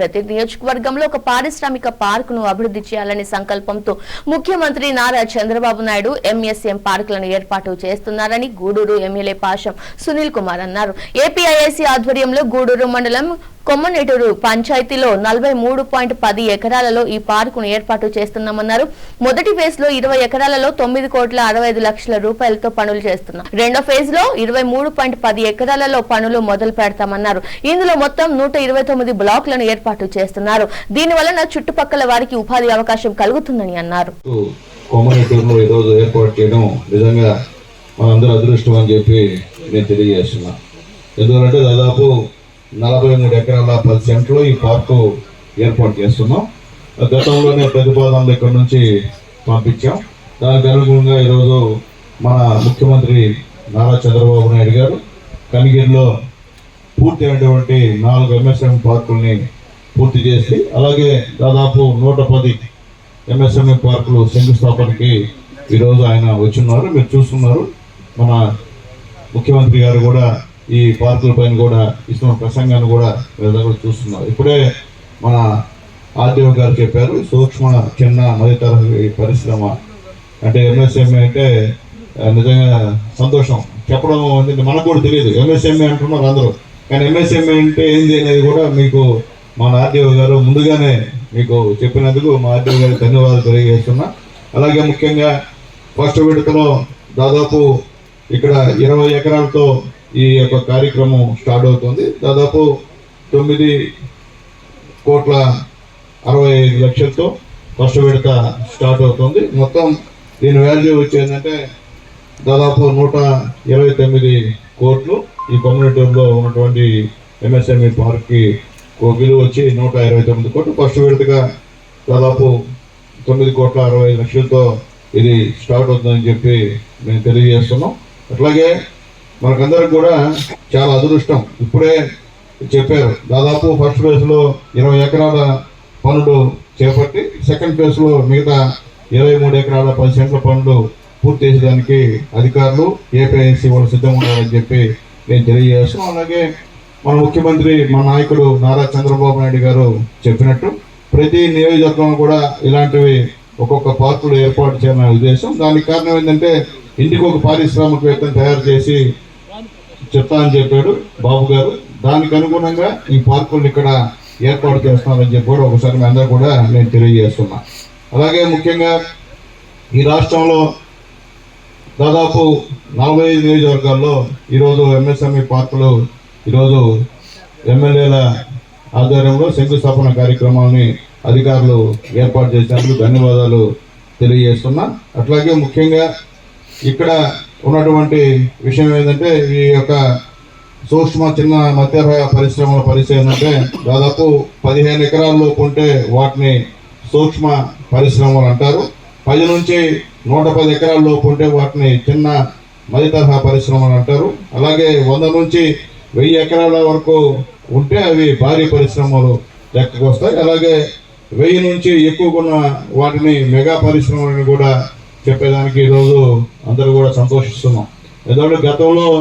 ప్రతి నియోజకవర్గంలో ఒక పారిశ్రామిక పార్కును అభివృద్ధి చేయాలనే సంకల్పంతో ముఖ్యమంత్రి నారా చంద్రబాబు నాయుడు ఎంఎస్ఎం పార్కులను ఏర్పాటు చేస్తున్నారని గూడూరు ఎమ్మెల్యే పాషం సునీల్ కుమార్ అన్నారు. ఏపీఐఐసి ఆధ్వర్యంలో గూడూరు మండలం కొమ్మనేటూరు పంచాయతీలో నలభై మూడు పాయింట్ పది ఎకరాలలో ఈ పార్కును ఏర్పాటు చేస్తున్నామన్నారు. మొదటి ఫేజ్లో ఇరవై ఎకరాలలో తొమ్మిది కోట్ల అరవై ఐదు లక్షల రూపాయలతో పనులు చేస్తున్నాం. రెండో ఫేజ్లో ఇరవై మూడు పాయింట్ పది ఎకరాలలో పనులు మొదలు పెడతామన్నారు. ఇందులో మొత్తం నూట ఇరవై తొమ్మిది బ్లాక్లను ఏర్పాటు చేస్తున్నారు. దీని వలన చుట్టుపక్కల వారికి ఉపాధి అవకాశం కలుగుతుందని అన్నారు. కొమ్మనెట్టూరులో ఈరోజు ఏర్పాటు చేయడం నిజంగా మనందరూ అదృష్టం అని చెప్పి నేను తెలియజేస్తున్నా. ఎందుకంటే దాదాపు నలభై ఎనిమిది ఎకరాల పది సెంట్లు ఈ పార్కు ఏర్పాటు చేస్తున్నాం. గతంలోనే ప్రతిపాదనలు ఇక్కడ నుంచి పంపించాం. దానికి అనుగుణంగా ఈరోజు మన ముఖ్యమంత్రి నారా చంద్రబాబు నాయుడు గారు కనిగిరిలో పూర్తి అయినటువంటి నాలుగు ఎంఎస్ఎం పార్కుల్ని పూర్తి చేసి అలాగే దాదాపు నూట పది ఎంఎస్ఎంఏ పార్కులు శంకుస్థాపనకి ఈరోజు ఆయన వచ్చిన్నారు. మీరు చూస్తున్నారు మన ముఖ్యమంత్రి గారు కూడా ఈ పార్కుల పైన కూడా ఇస్తున్న ప్రసంగాన్ని కూడా మీరు చూస్తున్నారు. ఇప్పుడే మన ఆర్డీఓ గారు చెప్పారు సూక్ష్మ చిన్న మధ్య తరగతి పరిశ్రమ. అంటే ఎంఎస్ఎంఏ అంటే నిజంగా సంతోషం. చెప్పడం అనేది మనకు కూడా తెలియదు. ఎంఎస్ఎంఏ అంటున్నారు అందరూ. కానీ ఎంఎస్ఎంఏ అంటే ఏంది అనేది కూడా మీకు మా నాదేవ్ గారు ముందుగానే మీకు చెప్పినందుకు మా ఆర్డీఓ గారికి ధన్యవాదాలు తెలియజేస్తున్నా. అలాగే ముఖ్యంగా ఫస్ట్ విడతలో దాదాపు ఇక్కడ ఇరవై ఎకరాలతో ఈ యొక్క కార్యక్రమం స్టార్ట్ అవుతుంది. దాదాపు తొమ్మిది కోట్ల అరవై ఐదు లక్షలతో ఫస్ట్ విడత స్టార్ట్ అవుతుంది. మొత్తం దీని వాల్యూ వచ్చేందంటే దాదాపు నూట ఇరవై తొమ్మిది కోట్లు ఈ కమ్యూనిటీలో ఉన్నటువంటి ఎంఎస్ఎంఈ పార్క్కి ఓ విలువ వచ్చి నూట ఇరవై తొమ్మిది కోట్లు. ఫస్ట్ విడతగా దాదాపు తొమ్మిది కోట్ల అరవై లక్షలతో ఇది స్టార్ట్ అవుతుందని చెప్పి మేము తెలియజేస్తున్నాం. అట్లాగే మనకందరికి కూడా చాలా అదృష్టం. ఇప్పుడే చెప్పారు దాదాపు ఫస్ట్ ఫేజ్లో ఇరవై ఎకరాల పనులు చేపట్టి సెకండ్ ఫేజ్లో మిగతా ఇరవై మూడు ఎకరాల పది సెంట్ల పనులు పూర్తి చేసేదానికి అధికారులు ఏపీఐసి వాళ్ళు సిద్ధంగా ఉన్నారని చెప్పి నేను తెలియజేస్తున్నాం. అలాగే మన ముఖ్యమంత్రి మన నాయకుడు నారా చంద్రబాబు నాయుడు గారు చెప్పినట్టు ప్రతి నియోజకవర్గం కూడా ఇలాంటివి ఒక్కొక్క పార్కులు ఏర్పాటు చేయాలనే ఉద్దేశం. దానికి కారణం ఏంటంటే ఇంటికి ఒక పారిశ్రామికవేత్తను తయారు చేసి చెప్తా అని చెప్పాడు బాబు గారు. దానికి అనుగుణంగా ఈ పార్కులను ఇక్కడ ఏర్పాటు చేస్తున్నారని చెప్పి కూడా ఒకసారి మీ అందరూ కూడా నేను తెలియజేస్తున్నా. అలాగే ముఖ్యంగా ఈ రాష్ట్రంలో దాదాపు నలభై ఐదు నియోజకవర్గాల్లో ఈరోజు ఎంఎస్ఎంఈ పార్కులు ఈరోజు ఎమ్మెల్యేల ఆధ్వర్యంలో శంకుస్థాపన కార్యక్రమాన్ని అధికారులు ఏర్పాటు చేసినందుకు ధన్యవాదాలు తెలియజేస్తున్నా. అట్లాగే ముఖ్యంగా ఇక్కడ ఉన్నటువంటి విషయం ఏంటంటే ఈ యొక్క సూక్ష్మ చిన్న మధ్య పరిశ్రమల పరిచయం ఏంటంటే దాదాపు పదిహేను ఎకరాల్లో ఉంటే వాటిని సూక్ష్మ పరిశ్రమలు అంటారు. పది నుంచి నూట పది ఎకరాల్లో ఉంటే వాటిని చిన్న మధ్య తరహా పరిశ్రమలు అంటారు. అలాగే వంద నుంచి వెయ్యి ఎకరాల వరకు ఉంటే అవి భారీ పరిశ్రమలు లెక్కకు వస్తాయి అలాగే వెయ్యి నుంచి ఎక్కువగా ఉన్న వాటిని మెగా పరిశ్రమలను కూడా చెప్పేదానికి ఈరోజు అందరూ కూడా సంతోషిస్తున్నాం. ఎందుకంటే గతంలో